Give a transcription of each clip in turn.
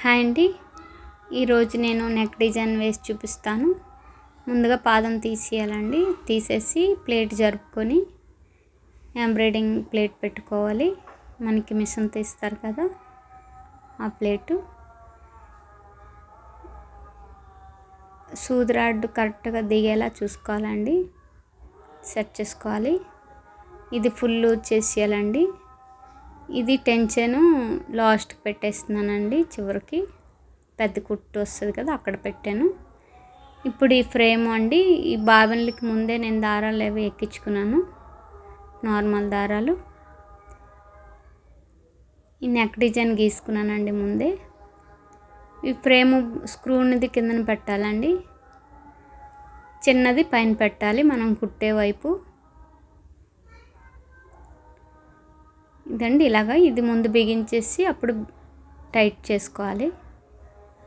Hi అండి. ఈరోజు నేను నెక్ డిజైన్ వేసి చూపిస్తాను. ముందుగా పాదం తీసేయాలండి. తీసేసి ప్లేట్ జరుపుకొని ఎంబ్రాయిడింగ్ ప్లేట్ పెట్టుకోవాలి. మనకి మిషన్ తీస్తారు కదా ఆ ప్లేటు. సూదిరాడ్ కరెక్ట్గా దిగేలా చూసుకోవాలండి. సెట్ చేసుకోవాలి. ఇది ఫుల్ చేసేయాలండి. ఇది టెన్షన్ లాస్ట్ పెట్టేస్తున్నానండి చివరికి. పెద్ద కుట్టు వస్తుంది కదా అక్కడ పెట్టాను. ఇప్పుడు ఈ ఫ్రేమ్ అండి ఈ బాబన్లకి ముందే నేను దారాలు అవి ఎక్కించుకున్నాను నార్మల్ దారాలు. ఈ నెక్ డిజైన్ గీసుకున్నానండి ముందే. ఈ ఫ్రేమ్ స్క్రూనిది కిందన పెట్టాలండి. చిన్నది పైన పెట్టాలి మనం కుట్టే వైపు. ఇదండి ఇలాగా ఇది ముందు బిగించేసి అప్పుడు టైట్ చేసుకోవాలి.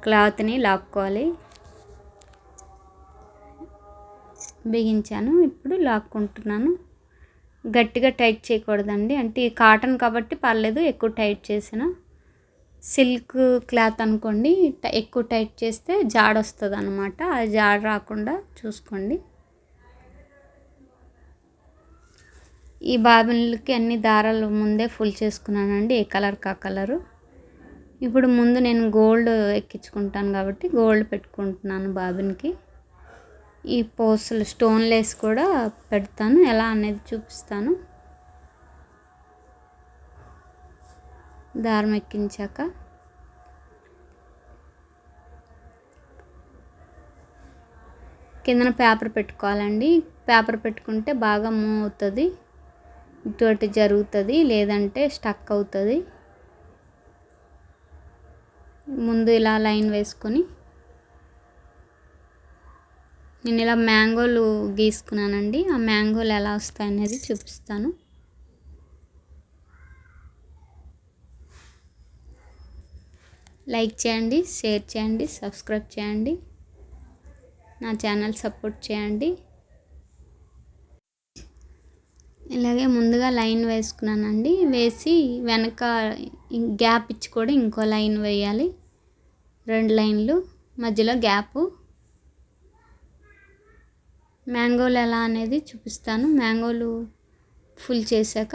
క్లాత్ని లాక్కోవాలి. బిగించాను. ఇప్పుడు లాక్కుంటున్నాను. గట్టిగా టైట్ చేయకూడదండి. అంటే ఈ కాటన్ కాబట్టి పర్లేదు ఎక్కువ టైట్ చేసిన. సిల్క్ క్లాత్ అనుకోండి ఎక్కువ టైట్ చేస్తే జాడ వస్తుంది అనమాట ఆ జాడ రాకుండా చూసుకోండి. ఈ బాబిన్లకి అన్ని దారాలు ముందే ఫుల్ చేసుకున్నానండి ఏ కలర్ కా కలరు. ఇప్పుడు ముందు నేను గోల్డ్ ఎక్కించుకుంటాను కాబట్టి గోల్డ్ పెట్టుకుంటున్నాను బాబిన్కి. ఈ పోస్టులు స్టోన్ లేస్ కూడా పెడతాను ఎలా అనేది చూపిస్తాను. దారం ఎక్కించాక. కిందన పేపర్ పెట్టుకోవాలండి పేపర్ పెట్టుకుంటే బాగా మూవ్ అవుతుంది. ఇటువంటి జరుగుతుంది లేదంటే స్టక్ అవుతుంది. ముందు ఇలా లైన్ వేసుకొని నేను ఇలా మ్యాంగోలు గీసుకున్నానండి. ఆ మ్యాంగోలు ఎలా వస్తాయి అనేది చూపిస్తాను. లైక్ చేయండి షేర్ చేయండి సబ్స్క్రైబ్ చేయండి. నా ఛానల్ సపోర్ట్ చేయండి. ఇలాగే ముందుగా లైన్ వేసుకున్నానండి. వేసి వెనక గ్యాప్ ఇచ్చి కూడా ఇంకో లైన్ వేయాలి. రెండు లైన్లు. మధ్యలో గ్యాపు. మ్యాంగోలు ఎలా అనేది చూపిస్తాను. మ్యాంగోలు ఫుల్ చేశాక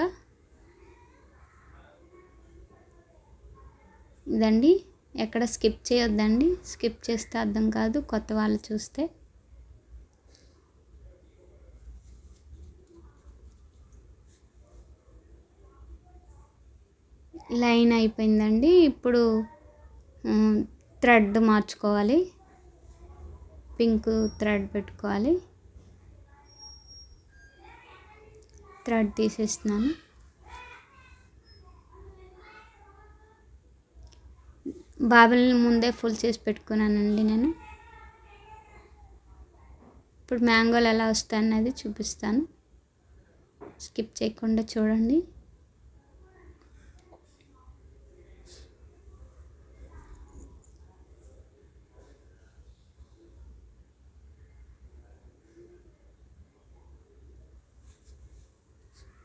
ఇదండి. ఎక్కడ స్కిప్ చేయొద్దండి. స్కిప్ చేస్తే అర్థం కాదు. కొత్త వాళ్ళు చూస్తే. లైన్ అయిపోయిందండి. ఇప్పుడు థ్రెడ్ మార్చుకోవాలి. పింక్ థ్రెడ్ పెట్టుకోవాలి. థ్రెడ్ తీసేస్తున్నాను. బాబుల్ని ముందే ఫుల్ చేసి పెట్టుకున్నానండి నేను. ఇప్పుడు మ్యాంగోలు ఎలా వస్తాయన్నది చూపిస్తాను. స్కిప్ చేయకుండా చూడండి.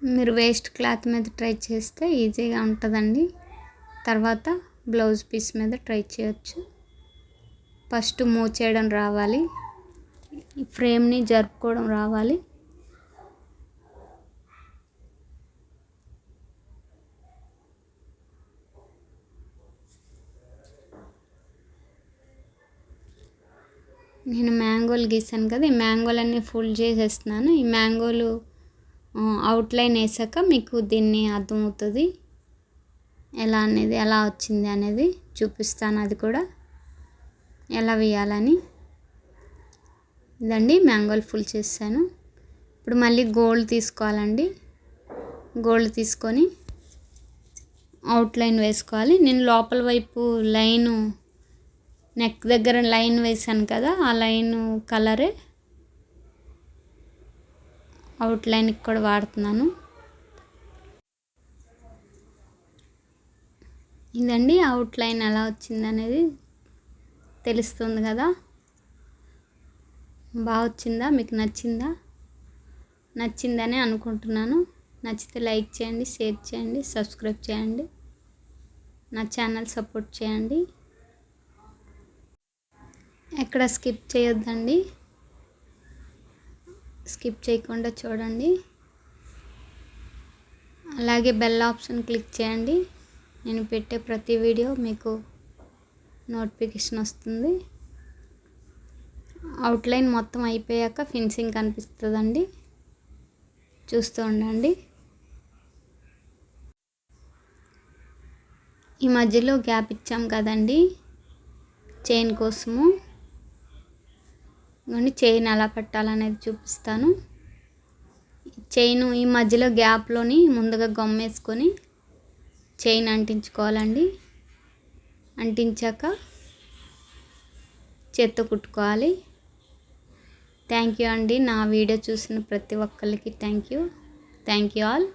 మీరు వేస్ట్ క్లాత్ మీద ట్రై చేస్తే ఈజీగా ఉంటుందండి. తర్వాత బ్లౌజ్ పీస్ మీద ట్రై చేయొచ్చు. ఫస్ట్ మూవ్ చేయడం రావాలి. ఈ ఫ్రేమ్ని జరుపుకోవడం రావాలి. నేను మ్యాంగోలు గీసాను కదా ఈ మ్యాంగోలన్నీ ఫుల్ చేసేస్తున్నాను. ఈ మ్యాంగోలు అవుట్లైన్ వేసాక మీకు దీన్ని అర్థమవుతుంది. ఎలా అనేది ఎలా వచ్చింది అనేది చూపిస్తాను అది కూడా. ఎలా వేయాలని. ఇదండి మ్యాంగోలు ఫుల్ చేశాను. ఇప్పుడు మళ్ళీ గోల్డ్ తీసుకోవాలండి. గోల్డ్ తీసుకొని అవుట్లైన్ వేసుకోవాలి. నేను లోపల వైపు లైను నెక్ దగ్గర లైన్ వేసాను కదా ఆ లైన్ కలరే అవుట్లైన్కి కూడా వాడుతున్నాను. ఇదండి అవుట్లైన్ ఎలా వచ్చింది అనేది తెలుస్తుంది కదా. బాగా వచ్చిందా? మీకు నచ్చిందా? నచ్చిందని అనుకుంటున్నాను. నచ్చితే లైక్ చేయండి షేర్ చేయండి సబ్స్క్రైబ్ చేయండి. నా ఛానల్ సపోర్ట్ చేయండి. ఎక్కడ స్కిప్ చేయొద్దండి. స్కిప్ చేయకుండా చూడండి. అలాగే బెల్ ఆప్షన్ క్లిక్ చేయండి. నేను పెట్టే ప్రతి వీడియో మీకు నోటిఫికేషన్ వస్తుంది. అవుట్లైన్ మొత్తం అయిపోయాక ఫినిషింగ్ కనిపిస్తుందండి. చూస్తూ ఉండండి. ఈ మధ్యలో గ్యాప్ ఇచ్చాం కదండి. చైన్ కోసము. కానీ చైన్ ఎలా పెట్టాలనేది చూపిస్తాను. చైన్ ఈ మధ్యలో గ్యాప్లోని ముందుగా గమ్మేసుకొని చైన్ అంటించుకోవాలండి. అంటించాక చేత్తో కుట్టుకోవాలి. థ్యాంక్ యూ అండి నా వీడియో చూసిన ప్రతి ఒక్కరికి thank you thank you all